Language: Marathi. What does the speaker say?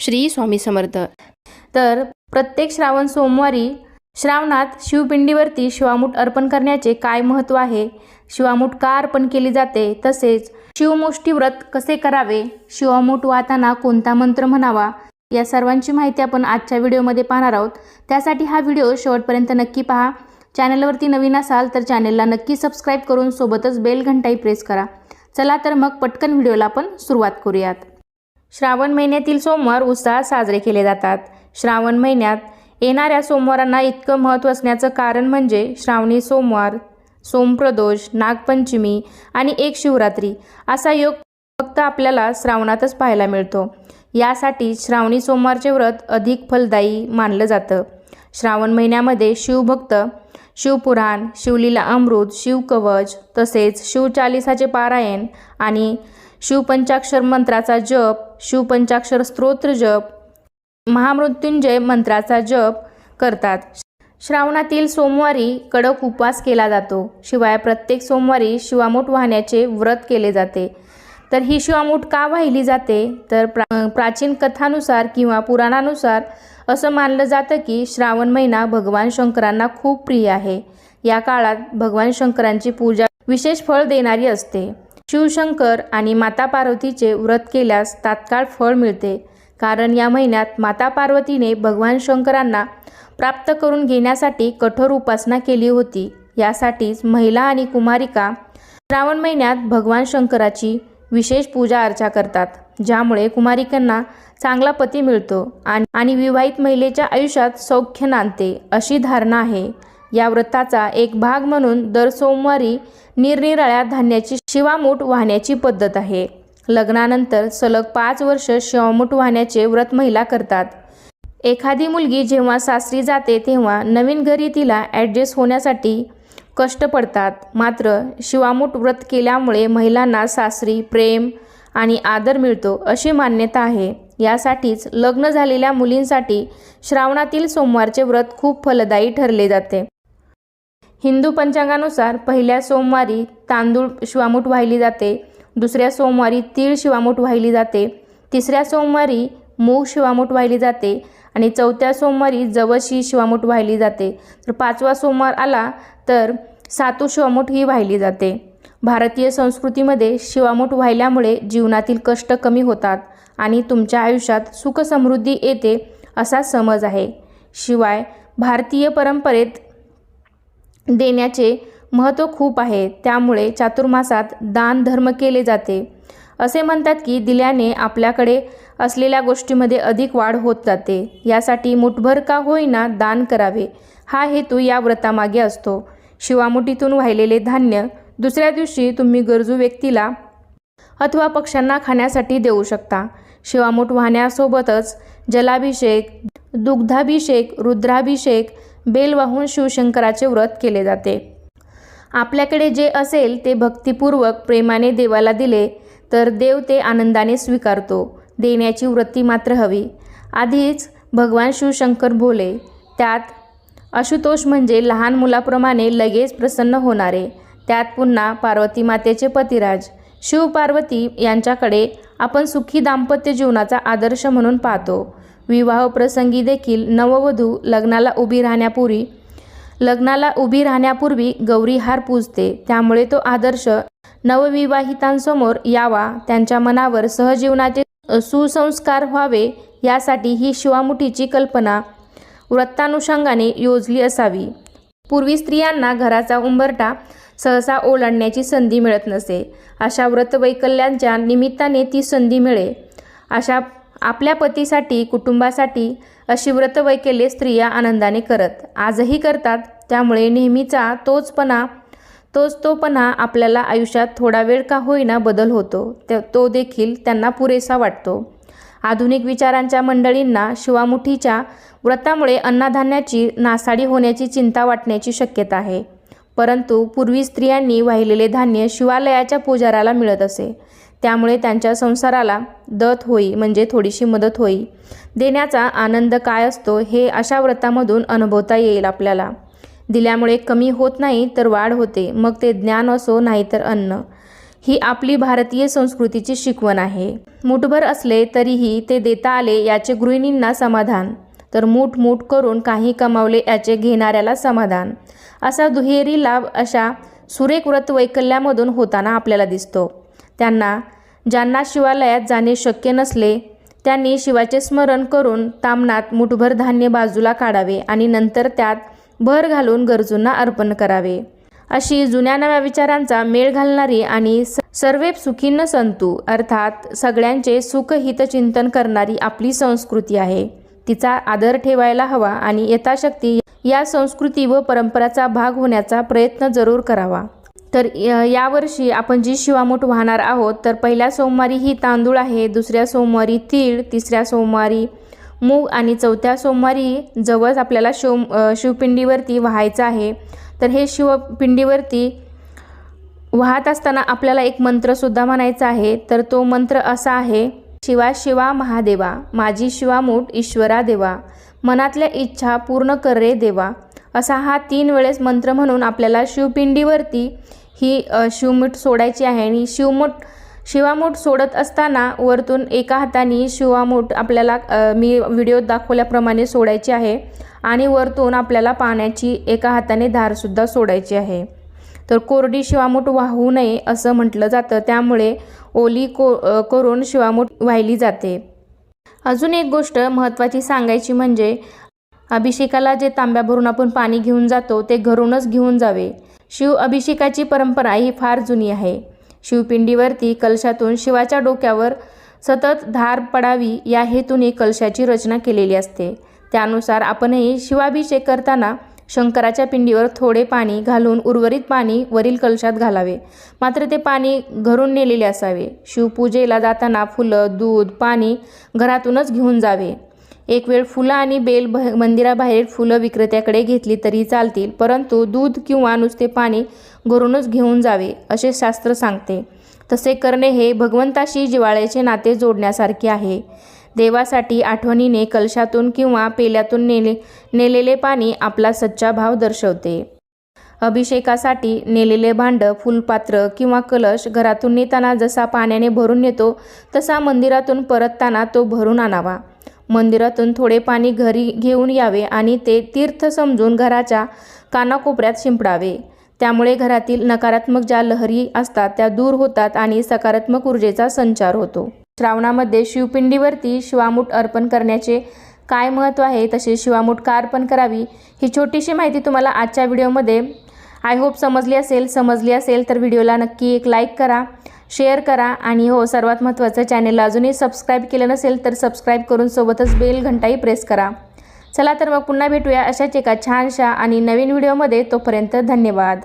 श्री स्वामी समर्थ. तर प्रत्येक श्रावण सोमवारी श्रावणात शिवपिंडीवरती शिवामूठ अर्पण करण्याचे काय महत्त्व आहे? शिवामूठ का अर्पण केली जाते? तसेच शिवमुष्टी व्रत कसे करावे? शिवामूठ वाहताना कोणता मंत्र म्हणावा? या सर्वांची माहिती आपण आजच्या व्हिडिओमध्ये पाहणार आहोत. त्यासाठी हा व्हिडिओ शेवटपर्यंत नक्की पहा. चॅनलवरती नवीन असाल तर चॅनलला नक्की सबस्क्राईब करून सोबतच बेल घंटाही प्रेस करा. चला तर मग पटकन व्हिडिओला आपण सुरुवात करूयात. श्रावण महिन्यातील सोमवार उत्साहात साजरे केले जातात. श्रावण महिन्यात येणाऱ्या सोमवारांना इतकं महत्त्व असण्याचं कारण म्हणजे श्रावणी सोमवार सोमप्रदोष नागपंचमी आणि एक शिवरात्री असा योग फक्त आपल्याला श्रावणातच पाहायला मिळतो. यासाठी श्रावणी सोमवारचे व्रत अधिक फलदायी मानलं जातं. श्रावण महिन्यामध्ये शिवभक्त शिवपुराण शिवलीला अमृत शिवकवच तसेच शिवचालिसाचे पारायण आणि शिवपंचाक्षर मंत्राचा जप शिवपंचाक्षर स्तोत्र जप महामृत्युंजय मंत्राचा जप करतात. श्रावणातील सोमवारी कडक उपवास केला जातो. शिवाय प्रत्येक सोमवारी शिवामूठ वाहण्याचे व्रत केले जाते. तर ही शिवामूठ का वाहिली जाते? तर प्रा प्राचीन कथानुसार किंवा पुराणानुसार असं मानलं जातं की श्रावण महिना भगवान शंकरांना खूप प्रिय आहे. या काळात भगवान शंकरांची पूजा विशेष फळ देणारी असते. शिवशंकर आणि माता पार्वतीचे व्रत केल्यास तात्काळ फळ मिळते. कारण या महिन्यात माता पार्वतीने भगवान शंकरांना प्राप्त करून घेण्यासाठी कठोर उपासना केली होती. यासाठीच महिला आणि कुमारिका श्रावण महिन्यात भगवान शंकराची विशेष पूजा अर्चा करतात. ज्यामुळे कुमारिकांना चांगला पती मिळतो आणि आणि विवाहित महिलेच्या आयुष्यात सौख्य नांदते अशी धारणा आहे. या व्रताचा एक भाग म्हणून दर सोमवारी निरनिराळ्या धान्याची शिवामूठ वाहण्याची पद्धत आहे. लग्नानंतर सलग पाच वर्ष शिवामूठ वाहण्याचे व्रत महिला करतात. एखादी मुलगी जेव्हा सासरी जाते तेव्हा नवीन घरी तिला ॲडजस्ट होण्यासाठी कष्ट पडतात. मात्र शिवामूठ व्रत केल्यामुळे महिलांना सासरी प्रेम आणि आदर मिळतो अशी मान्यता आहे. यासाठीच लग्न झालेल्या मुलींसाठी श्रावणातील सोमवारचे व्रत खूप फलदायी ठरले जाते. हिंदू पंचांगानुसार पहिल्या सोमवारी तांदूळ शिवामूठ वाहिली जाते दुसऱ्या सोमवारी तीळ शिवामूठ वाहिली जाते तिसऱ्या सोमवारी मूग शिवामूठ वाहिली जाते आणि चौथ्या सोमवारी जवशी ही शिवामूठ वाहिली जाते. तर पाचवा सोमवार आला तर सातू शिवामूठ ही वाहिली जाते. भारतीय संस्कृतीमध्ये शिवामूठ वाहिल्यामुळे जीवनातील कष्ट कमी होतात आणि तुमच्या आयुष्यात सुखसमृद्धी येते असा समज आहे. शिवाय भारतीय परंपरेत देण्याचे महत्त्व खूप आहे. त्यामुळे चातुर्मासात दान धर्म केले जाते. असे म्हणतात की दिल्याने आपल्याकडे असलेल्या गोष्टीमध्ये अधिक वाढ होत जाते. यासाठी मुठभर का होईना दान करावे. हा हेतू या व्रतामागे असतो. शिवामुठीतून वाहिलेले धान्य दुसऱ्या दिवशी तुम्ही गरजू व्यक्तीला अथवा पक्ष्यांना खाण्यासाठी देऊ शकता. शिवामूठ वाहण्यासोबतच जलाभिषेक दुग्धाभिषेक रुद्राभिषेक बेल वाहून शिवशंकराचे व्रत केले जाते. आपल्याकडे जे असेल ते भक्तिपूर्वक प्रेमाने देवाला दिले तर देव ते आनंदाने स्वीकारतो. देण्याची वृत्ती मात्र हवी. आधीच भगवान शिवशंकर भोले त्यात आशुतोष म्हणजे लहान मुलाप्रमाणे लगेच प्रसन्न होणारे. त्यात पुन्हा पार्वती मातेचे पतिराज. शिव पार्वती यांच्याकडे आपण सुखी दाम्पत्य जीवनाचा आदर्श म्हणून पाहतो. विवाहप्रसंगी देखील नववधू लग्नाला उभी राहण्यापूर्वी लग्नाला उभी राहण्यापूर्वी गौरीहार पूजते. त्यामुळे तो आदर्श नवविवाहितांसमोर यावा. त्यांच्या मनावर सहजीवनाचे सुसंस्कार व्हावे यासाठी ही शिवामुठीची कल्पना व्रतानुषंगाने योजली असावी. पूर्वी स्त्रियांना घराचा उंबरटा सहसा ओलांडण्याची संधी मिळत नसे. अशा व्रतवैकल्यांच्या निमित्ताने ती संधी मिळे. अशा आपल्या पतीसाठी कुटुंबासाठी अशी व्रतवैकल्ये स्त्रिया आनंदाने करत. आजही करतात त्यामुळे नेहमीचा तोचपणा तोच तोपणा आपल्याला आयुष्यात थोडा वेळ का होईना बदल होतो ते तो देखील त्यांना पुरेसा वाटतो. आधुनिक विचारांच्या मंडळींना शिवामुठीच्या व्रतामुळे अन्नधान्याची नासाडी होण्याची चिंता वाटण्याची शक्यता आहे. परंतु पूर्वी स्त्रियांनी वाहिलेले धान्य शिवालयाच्या पुजाराला मिळत असे. त्यामुळे त्यांच्या संसाराला दत होई म्हणजे थोडीशी मदत होई. देण्याचा आनंद काय असतो हे अशा व्रतामधून अनुभवता येईल आपल्याला. दिल्यामुळे कमी होत नाही तर वाढ होते मग ते ज्ञान असो नाहीतर अन्न. ही आपली भारतीय संस्कृतीची शिकवण आहे. मुठभर असले तरीही ते देता आले याचे गृहिणींना समाधान. तर मूठ मूठ करून काही कमावले याचे घेणाऱ्याला समाधान. असा दुहेरी लाभ अशा सुरेख व्रत वैकल्यामधून होताना आपल्याला दिसतो. त्यांना. ज्यांना शिवालयात जाणे शक्य नसले त्यांनी शिवाचे स्मरण करून तामनात मुठभर धान्य बाजूला काढावे आणि नंतर त्यात भर घालून गरजूंना अर्पण करावे. अशी जुन्या नव्या विचारांचा मेळ घालणारी आणि स- सर्वे सुखीन संतू अर्थात सगळ्यांचे सुखहितचिंतन करणारी आपली संस्कृती आहे. तिचा आदर ठेवायला हवा आणि यथाशक्ती या संस्कृती व परंपराचा भाग होण्याचा प्रयत्न जरूर करावा. तर यावर्षी आपण जी शिवामूठ वाहणार आहोत तर पहिल्या सोमवारी ही तांदूळ आहे दुसऱ्या सोमवारी तीळ तिसऱ्या सोमवारी मूग आणि चौथ्या सोमवारी जवळच आपल्याला शिव शिवपिंडीवरती व्हायचं आहे. तर हे शिवपिंडीवरती वाहत असताना आपल्याला एक मंत्रसुद्धा म्हणायचा आहे. तर तो मंत्र असा आहे शिवा शिवा महादेवा माझी शिवामूठ ईश्वरा देवा मनातल्या इच्छा पूर्ण कर रे देवा असा हा तीन वेळेस मंत्र म्हणून आपल्याला शिवपिंडीवरती ही शिवमूठ सोडायची आहे. आणि शिवमूठ शिवामूठ सोडत असताना वरतून एका हाताने शिवामूठ आपल्याला मी व्हिडिओत दाखवल्याप्रमाणे सोडायची आहे. आणि वरतून आपल्याला पाण्याची एका हाताने धारसुद्धा सोडायची आहे. तर कोरडी शिवामूठ वाहू नये असं म्हटलं जातं. त्यामुळे ओली को करून शिवामूठ वाहिली जाते. अजून एक गोष्ट महत्त्वाची सांगायची म्हणजे अभिषेकाला जे तांब्या भरून आपण पाणी घेऊन जातो ते घरूनच घेऊन जावे. शिव अभिषेकाची परंपरा ही फार जुनी आहे. शिवपिंडीवरती कलशातून शिवाच्या डोक्यावर सतत धार पडावी या हेतूने कलशाची रचना केलेली असते. त्यानुसार आपणही शिवाभिषेक करताना शंकराच्या पिंडीवर थोडे पाणी घालून उर्वरित पाणी वरील कलशात घालावे. मात्र ते पाणी घरून नेलेले असावे. शिवपूजेला जाताना फुलं दूध पाणी घरातूनच घेऊन जावे. एक वेळ फुलं आणि बेल भ मंदिराबाहेर फुलं विक्रेत्याकडे घेतली तरी चालतील परंतु दूध किंवा नुसते पाणी घरूनच घेऊन जावे असे शास्त्र सांगते. तसे करणे हे भगवंताशी जिवाळ्याचे नाते जोडण्यासारखे आहे. देवासाठी आठवणीने कलशातून किंवा पेल्यातून नेले नेलेले पाणी आपला सच्चा भाव दर्शवते. अभिषेकासाठी नेलेले भांडं फुलपात्र किंवा कलश घरातून नेताना जसा पाण्याने भरून नेतो तसा मंदिरातून परतताना तो भरून आणावा. मंदिरातून थोडे पाणी घरी घेऊन यावे आणि ते तीर्थ समजून घराच्या कानाकोपऱ्यात शिंपडावे. त्यामुळे घरातील नकारात्मक ज्या लहरी असतात त्या दूर होतात आणि सकारात्मक ऊर्जेचा संचार होतो. श्रावणामध्ये शिवपिंडीवरती शिवामूठ अर्पण करण्याचे काय महत्त्व आहे? तसे शिवामूठ का अर्पण करावी? ही छोटीशी माहिती तुम्हाला आजच्या व्हिडिओमध्ये आय होप समजली असेल. समजली असेल तर व्हिडिओला नक्की एक लाईक करा. शेअर करा आणि हो सर्वात महत्त्वाचं चॅनेलला अजूनही सबस्क्राईब केलं नसेल तर सबस्क्राईब करून सोबतच बेल घंटाही प्रेस करा. चला तर मग पुन्हा भेटूया अशाच एका छानशा आणि नवीन व्हिडिओमध्ये तोपर्यंत धन्यवाद.